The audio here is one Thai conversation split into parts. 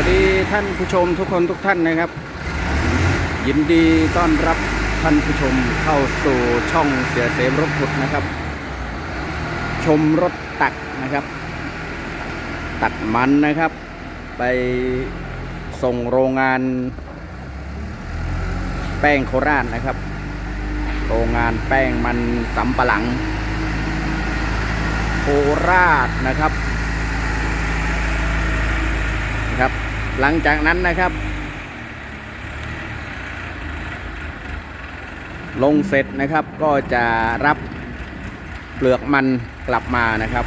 วัสดีท่านผู้ชมทุกคนทุกท่านนะครับ ยินดีต้อนรับท่านผู้ชมเข้าสู่ช่องเสียเสมรถขุดนะครับ ชมรถตักนะครับ ตัดมันนะครับ ไปส่งโรงงาน แป้งโคราชนะครับ โรงงานแป้งมันสำปะหลัง โคราชนะครับนะครับ หลังจากนั้นนะครับ ลงเสร็จนะครับก็จะรับเปลือกมันกลับมานะครับ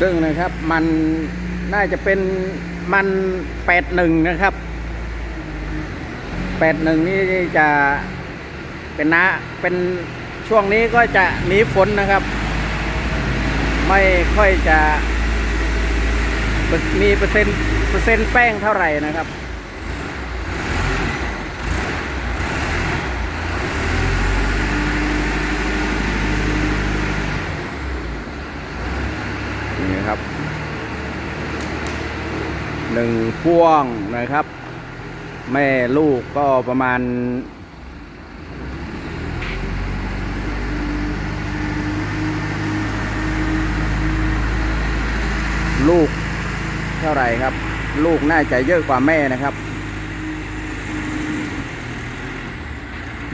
ซึ่งนะครับมันน่าจะเป็นมันแปดหนึ่งนะครับแปดหนึ่งนี่จะ เป็นนะเป็นช่วงนี้ก็จะหนีฝนนะครับ ไม่ค่อยจะมีเปอร์เซ็นต์เปอร์เซ็นต์แป้งเท่าไหร่นะครับนี่ครับหนึ่งพ่วงนะครับ แม่ลูกก็ประมาณ ลูกเท่าไหร่ครับ ลูกน่าจะเยอะกว่าแม่นะครับ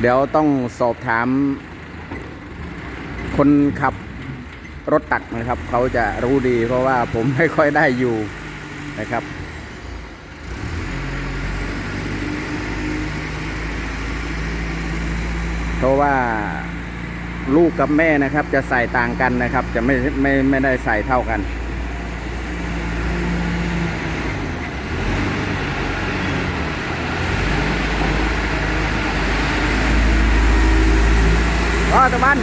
เดี๋ยวต้องสอบถาม คนขับรถตักนะครับ เขาจะรู้ดีเพราะว่าผมไม่ค่อยได้อยู่นะครับเพราะว่าลูกกับแม่นะครับจะใส่ต่างกันนะครับ จะไม่ไม่ไม่ได้ใส่เท่ากัน อ๋อตะมัน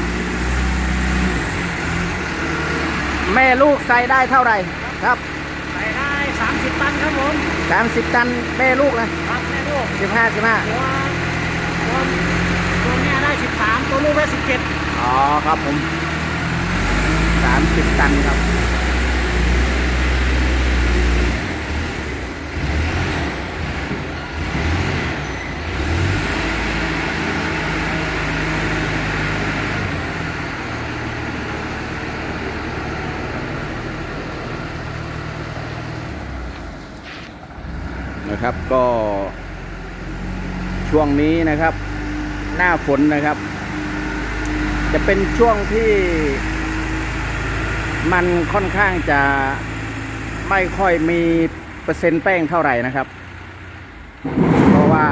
แม่ลูกใส่ได้เท่าไหร่ครับใส่ได้ 30 ตันครับผมสามสิบตันแม่ลูกนะครับแม่ลูกสิบห้าสิบห้าตัวตัวตัวแม่ได้ 13 ตัวลูกได้ 17อ๋อครับผมสามสิบตันครับ นะครับ ก็ ช่วงนี้นะครับ หน้าฝนนะครับ จะเป็นช่วงที่มันค่อนข้างจะไม่ค่อยมีเปอร์เซ็นต์แป้งเท่าไหร่นะครับ เพราะว่า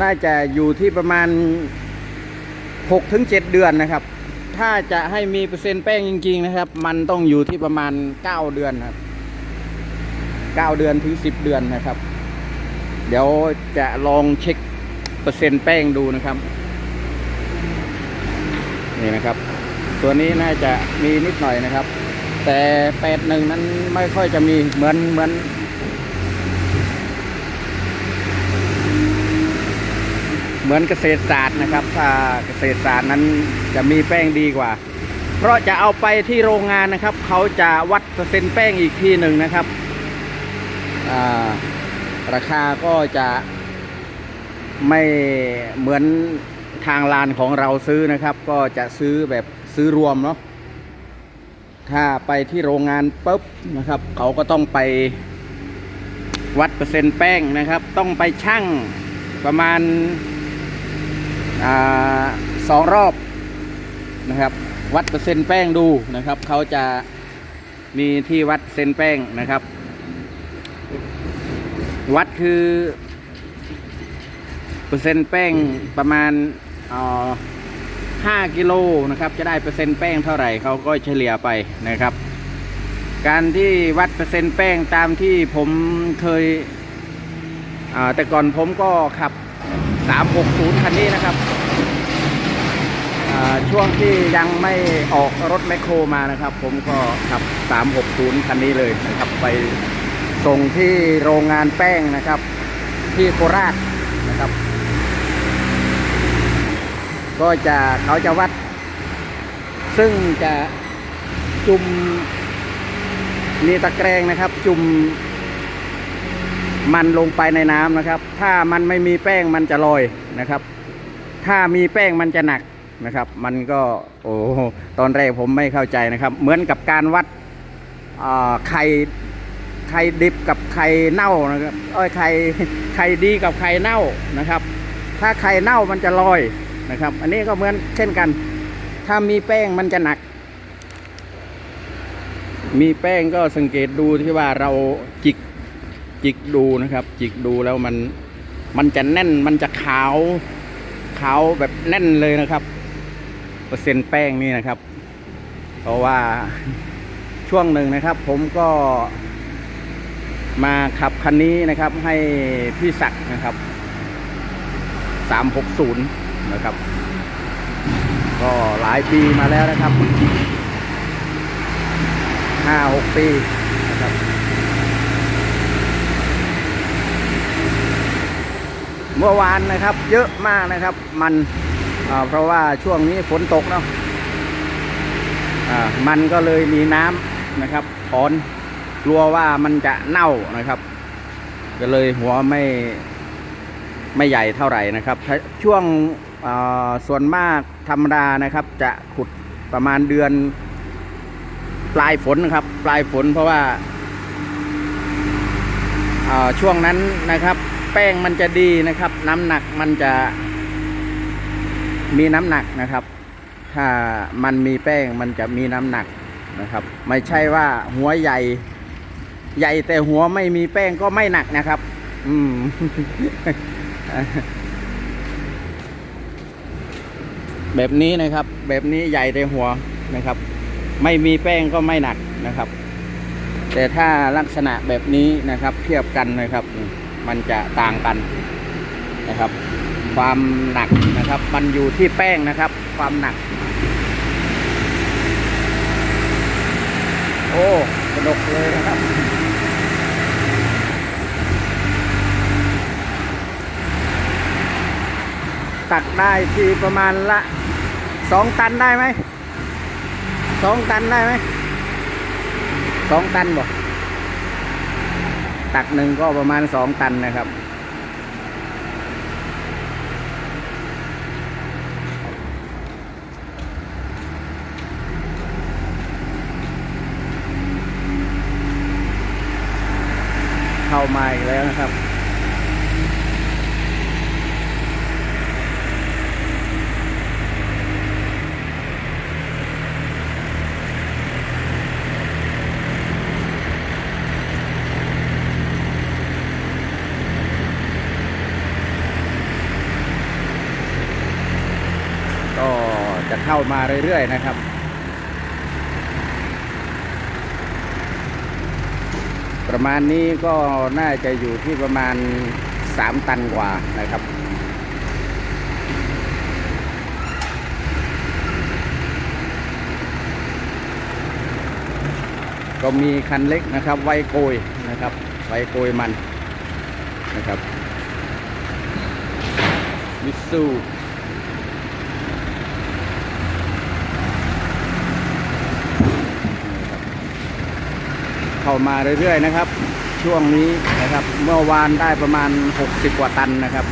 น่าจะอยู่ที่ประมาณ6ถึง7เดือนนะครับ ถ้าจะให้มีเปอร์เซ็นต์แป้งจริง ๆ นะครับ มันต้องอยู่ที่ประมาณ 9 เดือนครับ 9 เดือนถึง 10 เดือนนะครับ เดี๋ยวจะลองเช็คเปอร์เซ็นต์แป้งดูนะครับ นี่นะครับ ตัวนี้น่าจะมีนิดหน่อยนะครับ แต่แปดหนึ่งนั้นไม่ค่อยจะมีเหมือนเหมือนเหมือนเกษตรศาสตร์นะครับ ถ้าเกษตรศาสตร์นั้นจะมีแป้งดีกว่า เพราะจะเอาไปที่โรงงานนะครับ เขาจะวัดเปอร์เซ็นต์แป้งอีกทีหนึ่งนะครับ ราคาก็จะไม่เหมือนทางลานของเราซื้อนะครับ ก็จะซื้อแบบซื้อรวมเนาะถ้าไปที่โรงงานปุ๊บนะครับ เขาก็ต้องไปวัดเปอร์เซ็นต์แป้งนะครับ ต้องไปชั่งประมาณอาสองรอบนะครับ วัดเปอร์เซ็นต์แป้งดูนะครับ เขาจะมีที่วัดเปอร์เซ็นต์แป้งนะครับ วัดคือ เปอร์เซ็นต์แป้งประมาณห้ากิโลนะครับ จะได้เปอร์เซ็นต์แป้งเท่าไหร่เขาก็เฉลี่ยไปนะครับ การที่วัดเปอร์เซ็นต์แป้งตามที่ผมเคยอ่าแต่ก่อนผมก็ขับ 360 คันนี้นะครับอ่าช่วงที่ยังไม่ออกรถแมคโครมานะครับ ผมก็ขับ 360 คันนี้เลยนะครับไป ส่งที่โรงงานแป้งนะครับ ที่โคราชนะครับ ก็จะเขาจะวัด ซึ่งจะจุ่มมีตะแกรงนะครับ จุ่มมันลงไปในน้ำนะครับ ถ้ามันไม่มีแป้งมันจะลอยนะครับ ถ้ามีแป้งมันจะหนักนะครับ มันก็โอ้ตอนแรกผมไม่เข้าใจนะครับ เหมือนกับการวัดไข่ ข่ดิบกับไข่เน่านะครับเอ้ยไข่ไข่ดีกับไข่เน่านะครับ ถ้าไข่เน่ามันจะลอยนะครับ อันนี้ก็เหมือนเช่นกัน ถ้ามีแป้งมันจะหนัก มีแป้งก็สังเกตดูที่ว่าเราจิกจิกดูนะครับ จิกดูแล้วมันมันจะแน่นมันจะขาวขาวแบบแน่นเลยนะครับ เปอร์เซ็นต์แป้งนี่นะครับ เพราะว่าช่วงหนึ่งนะครับ ผมก็ มาขับคันนี้นะครับให้พี่ศักดิ์นะครับ360นะครับ ก็หลายปีมาแล้วนะครับห้าหกปีนะครับ เมื่อวานนะครับ เยอะมากนะครับ มันเพราะว่าช่วงนี้ฝนตกเนาะอ่ามันก็เลยมีน้ำนะครับถอน กลัวว่ามันจะเน่านะครับ ก็เลยหัวไม่ไม่ใหญ่เท่าไหร่นะครับ ช่วงส่วนมากธรรมดานะครับ จะขุดประมาณเดือนปลายฝนครับ ปลายฝนเพราะว่าช่วงนั้นนะครับ แป้งมันจะดีนะครับ น้ำหนักมันจะมีน้ำหนักนะครับ ถ้ามันมีแป้งมันจะมีน้ำหนักนะครับ ไม่ใช่ว่าหัวใหญ่ ใหญ่แต่หัวไม่มีแป้งก็ไม่หนักนะครับ อืมแบบนี้นะครับ แบบนี้ใหญ่แต่หัวนะครับ ไม่มีแป้งก็ไม่หนักนะครับ แต่ถ้าลักษณะแบบนี้นะครับ เทียบกันนะครับ มันจะต่างกันนะครับ ความหนักนะครับ มันอยู่ที่แป้งนะครับ ความหนัก โอ้กระดกเลยนะครับ ตักได้ที่ประมาณละสองตันได้ไหมสองตันได้ไหมสองตันบ่ตักหนึ่งก็ประมาณสองตันนะครับ เข้ามาอีกแล้วนะครับ ก็ จะเข้ามาเรื่อย ๆ นะครับประมาณนี้ก็น่าจะอยู่ที่ประมาณ 3 ตันกว่านะครับ ก็มีคันเล็กนะครับ ไวโกยนะครับ ไวโกยมันนะครับมิต เข้ามาเรื่อยๆนะครับ ช่วงนี้นะครับเมื่อวานได้ประมาณ 60 กว่าตันนะครับ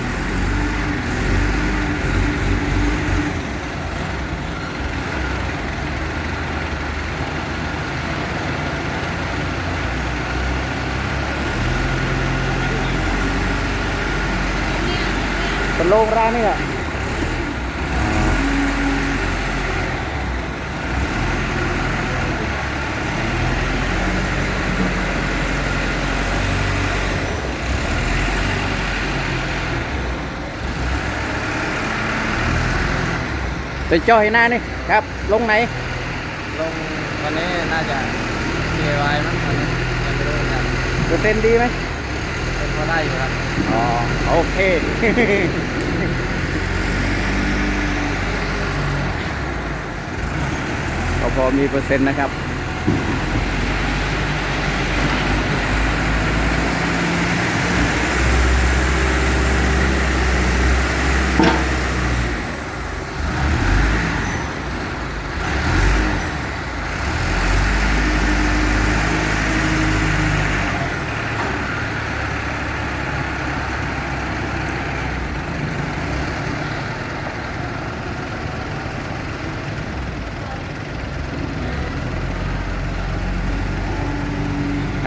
เป็นโรงร้านนี่แหละ ไปจ่อยหน้านี่ครับ ลงไหน ลงวันนี้น่าจะเีไว้มั้งวันนี้ยังไม่รู้เหมือนกันเปอร์เซ็นต์ดีไหมเป็นพอได้อยู่ครับอ๋อโอเค ก็พอมีเปอร์เซ็นต์นะครับ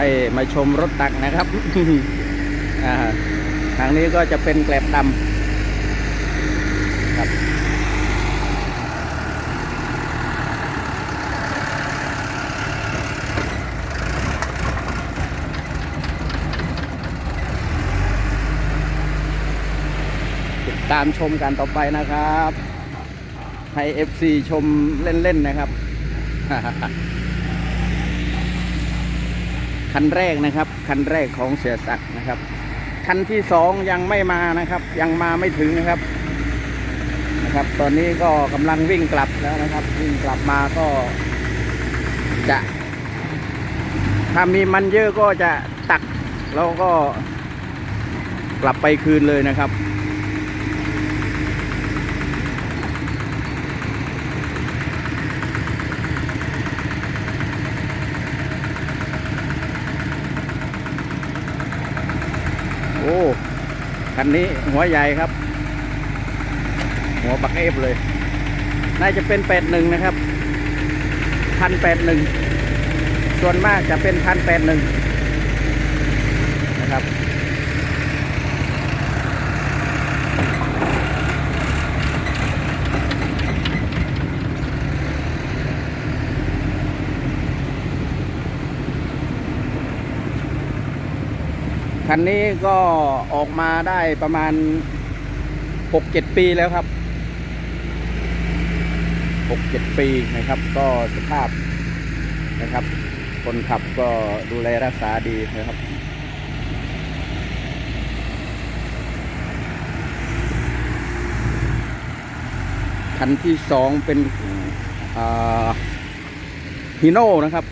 ให้มาชมรถตักนะครับทางนี้ก็จะเป็นแกลบดำครับติดตามชมกันต่อไปนะครับ ให้ FC ชมเล่น ๆ นะครับ คันแรกนะครับ คันแรกของเสียศักนะครับ คันที่สองยังไม่มานะครับ ยังมาไม่ถึงนะครับนะครับ ตอนนี้ก็กำลังวิ่งกลับแล้วนะครับ วิ่งกลับมาก็จะถ้ามีมันเยอะก็จะตักแล้วก็กลับไปคืนเลยนะครับ โอ้ คันนี้หัวใหญ่ครับ หัวปักเอฟเลย น่าจะเป็นแปดหนึ่งนะครับพันแปดหนึ่งส่วนมากจะเป็นพันแปดหนึ่ง คันนี้ก็ออกมาได้ประมาณหกเจ็ดปีแล้วครับหกเจ็ดปีนะครับ ก็สภาพนะครับ คนขับก็ดูแลรักษาดีนะครับคันที่สองเป็นฮีโน่นะครับ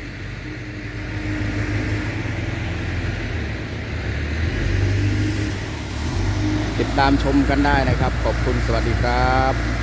ติดตามชมกันได้นะครับ ขอบคุณสวัสดีครับ